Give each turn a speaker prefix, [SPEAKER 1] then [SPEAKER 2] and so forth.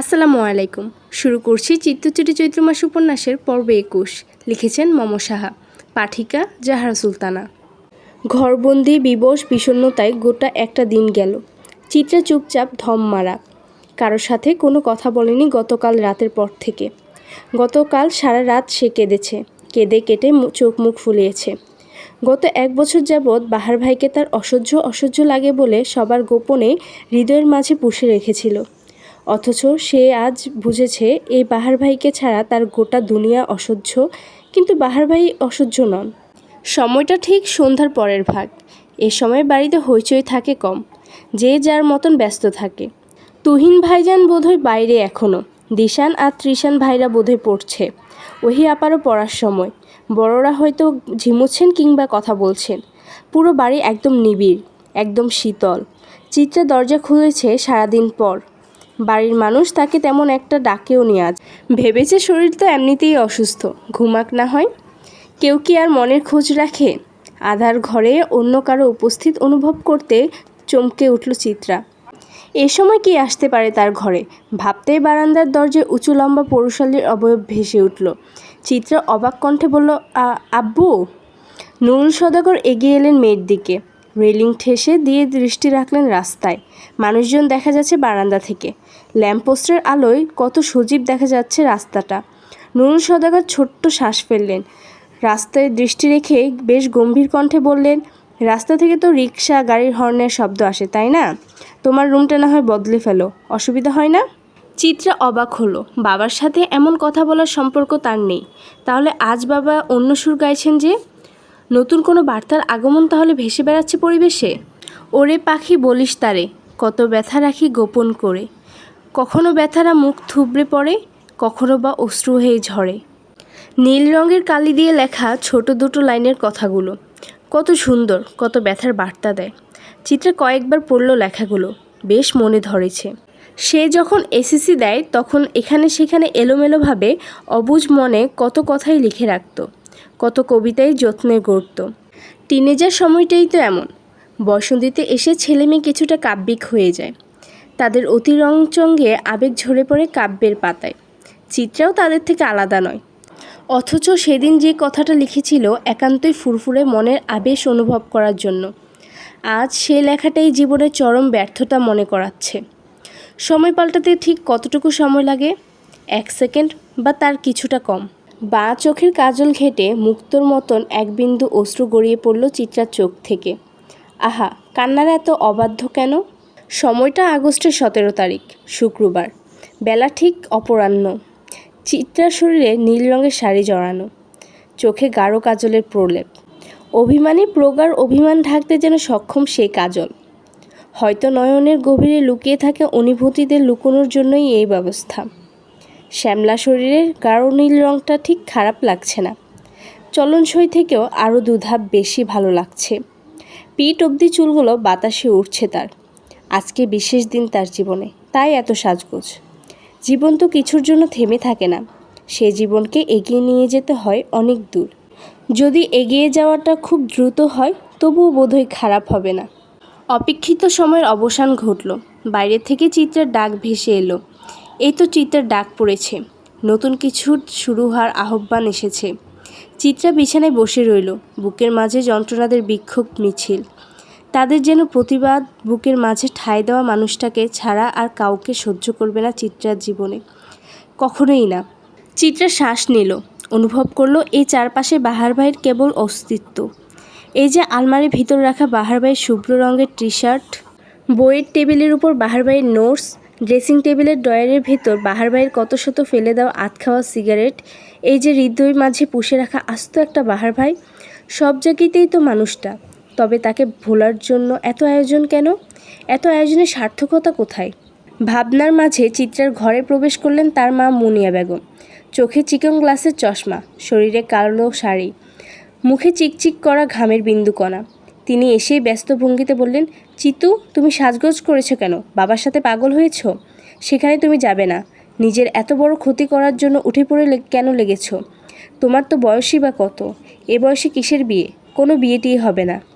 [SPEAKER 1] আসসালামু আলাইকুম। শুরু করছি চিত্তচুটি চৈত্র মাস উপন্যাসের পর্ব একুশ। লিখেছেন মম সাহা, পাঠিকা, জাহারা সুলতানা। ঘরবন্দি, বিবশ, বিষণ্ণতায় গোটা একটা দিন গেল। চিত্রা চুপচাপ ধম মারা। কারোর সাথে কোনো কথা বলেনি গতকাল রাতের পর থেকে। গতকাল সারা রাত সে কেঁদেছে, কেঁদে কেটে চোখ মুখ ফুলিয়েছে। গত এক বছর যাবৎ বাহার ভাইকে তার অসহ্য অসহ্য লাগে বলে সবার গোপনে হৃদয়ের মাঝে পুষে রেখেছিল। অথচ সে আজ বুঝেছে, এই বাহার ভাইকে ছাড়া তার গোটা দুনিয়া অসহ্য। কিন্তু বাহার ভাই অসহ্য নন। সময়টা ঠিক সন্ধ্যার পরের ভাগ। এ সময় বাড়িতে হইচই থাকে কম। যে যার মতন ব্যস্ত থাকে। তুহিন ভাইজান বোধহয় বাইরে এখনও দিশান আর ত্রিশান ভাইরা বোধহয় পড়ছে। ওহি আপারও পড়ার সময়। বড়রা হয়তো ঝিমুচ্ছেন কিংবা কথা বলছেন। পুরো বাড়ি একদম নিবিড়, একদম শীতল। চিত্রা দরজা খুলেছে সারাদিন পর। বাড়ির মানুষ তাকে তেমন একটা ডাকেও নি আজ। ভেবেছে শরীর তো এমনিতেই অসুস্থ, ঘুমাক না হয়। কেউ কি আর মনের খোঁজ রাখে? আধার ঘরে অন্য কারও উপস্থিত অনুভব করতে চমকে উঠল চিত্রা। এ সময় কি আসতে পারে তার ঘরে? ভাবতেই বারান্দার দরজায় উঁচু লম্বা পৌরশালীর অবয়ব ভেসে উঠল। চিত্রা অবাক কণ্ঠে বলল আব্বু? নুরুল সদাগর এগিয়ে এলেন মেয়ের দিকে। রেলিং ঠেসে দিয়ে দৃষ্টি রাখলেন রাস্তায়। মানুষজন দেখা যাচ্ছে বারান্দা থেকে। ল্যাম্পপোস্টের আলোয় কত সজীব দেখা যাচ্ছে রাস্তাটা। নুরুল সদাগর ছোট্ট শ্বাস ফেললেন। রাস্তায় দৃষ্টি রেখে বেশ গম্ভীর কণ্ঠে বললেন, রাস্তা থেকে তো রিক্সা গাড়ির হর্নের শব্দ আসে, তাই না? তোমার রুমটা না হয় বদলে ফেলো, অসুবিধা হয় না? চিত্রা অবাক হলো। বাবার সাথে এমন কথা বলার সম্পর্ক তার নেই। তাহলে আজ বাবা অন্য সুর গাইছেন যে? নতুন কোনো বার্তার আগমন তাহলে ভেসে বেড়াচ্ছে পরিবেশে? ওরে পাখি বলিস তারে, কত ব্যথা রাখি গোপন করে। কখনো ব্যথারা মুখ থুবড়ে পড়ে, কখনো বা অশ্রু হয়ে ঝরে। নীল রঙের কালি দিয়ে লেখা ছোট দুটো লাইনের কথাগুলো। কত সুন্দর, কত ব্যথার বার্তা দেয়। চিত্রে কয়েকবার পড়ল লেখাগুলো, বেশ মনে ধরেছে। সে যখন এসএসসি দেয়, তখন এখানে সেখানে এলোমেলোভাবে অবুঝ মনে কত কথাই লিখে রাখত। কত কবিতাই যত্নে গড়ত। টিনেজার সময়টাই তো এমন। বসন্তীতে এসে ছেলে মেয়ে কিছুটা কাব্যিক হয়ে যায়। তাদের অতি রংচঙ্গে আবেগ ঝরে পড়ে কাব্যের পাতায়। চিত্রাও তাদের থেকে আলাদা নয়। অথচ সেদিন যে কথাটা লিখেছিল একান্তই ফুরফুরে মনের আবেশ অনুভব করার জন্য। আজ সে লেখাটাই জীবনের চরম ব্যর্থতা মনে করাচ্ছে। সময় পাল্টাতে ঠিক কতটুকু সময় লাগে? এক সেকেন্ড বা তার কিছুটা কম। বা চোখের কাজল ঘেটে মুক্তোর মতন এক বিন্দু অশ্রু গড়িয়ে পড়ল চিত্রার চোখ থেকে। আহা, কান্নার এত অবাধ্য কেন? সময়টা আগস্টের সতেরো তারিখ, শুক্রবার। বেলা ঠিক অপরাহ্ন। চিত্রার শরীরে নীল রঙের শাড়ি জড়ানো। চোখে গাঢ় কাজলের প্রলেপ। অভিমানী প্রগাঢ় অভিমান ঢাকতে যেন সক্ষম সেই কাজল। হয়তো নয়নের গভীরে লুকিয়ে থাকা অনুভূতিদের লুকোনোর জন্যই এই ব্যবস্থা। শ্যামলা শরীরের গাঢ় নীল রঙটা ঠিক খারাপ লাগছে না। চলনসই থেকেও আরও দুধাপ বেশি ভালো লাগছে। পিঠ অবধি চুলগুলো বাতাসে উঠছে তার। আজকে বিশেষ দিন তার জীবনে, তাই এত সাজগোজ। জীবন তো কিছুর জন্য থেমে থাকে না। সে জীবনকে এগিয়ে নিয়ে যেতে হয় অনেক দূর। যদি এগিয়ে যাওয়াটা খুব দ্রুত হয়, তবুও বোধহয় খারাপ হবে না। অপেক্ষিত সময়ের অবসান ঘটল। বাইরে থেকে চিত্রের ডাক ভেসে এলো। এই তো চিত্রের ডাক পড়েছে। নতুন কিছু শুরু হওয়ার আহ্বান এসেছে। চিত্রা বিছানায় বসে রইল। বুকের মাঝে যন্ত্রণাদের বিক্ষোভ মিছিল। তাদের যেন প্রতিবাদ বুকের মাঝে ঠাঁই দেওয়া মানুষটাকে ছাড়া আর কাউকে সহ্য করবে না চিত্রার জীবনে। কখনোই না। চিত্রা শ্বাস নিল। অনুভব করল এই চারপাশে বাহার ভাইয়ের কেবল অস্তিত্ব। এই যে আলমারির ভিতর রাখা বাহার ভাইয়ের শুভ্র রঙের টি শার্ট বইয়ের টেবিলের উপর বাহার ভাইয়ের নোটস ড্রেসিং টেবিলের ডয়ারের ভেতর বাহার ভাইয়ের কত শত ফেলে দেওয়া আত খাওয়া সিগারেট, এই যে হৃদয়ের মাঝে পুষে রাখা আস্ত একটা বাহার ভাই, সব জায়গাতেই তো মানুষটা। তবে তাকে ভোলার জন্য এত আয়োজন কেন? এত আয়োজনের সার্থকতা কোথায়? ভাবনার মাঝে চিত্রার ঘরে প্রবেশ করলেন তার মা মুনিয়া বেগম। চোখে চিকন গ্লাসের চশমা, শরীরে কালো শাড়ি, মুখে চিকচিক করা ঘামের বিন্দুকণা। তিনি এসেই ব্যস্ত ভঙ্গিতে বললেন, চিতু, তুমি সাজগোজ করেছ কেন? বাবার সাথে পাগল হয়েছ? সেখানে তুমি যাবে না। নিজের এত বড় ক্ষতি করার জন্য উঠে পড়ে কেন লেগেছ? তোমার তো বয়সই বা কত? এ বয়সে কিসের বিয়ে? কোনো বিয়েটিই হবে না।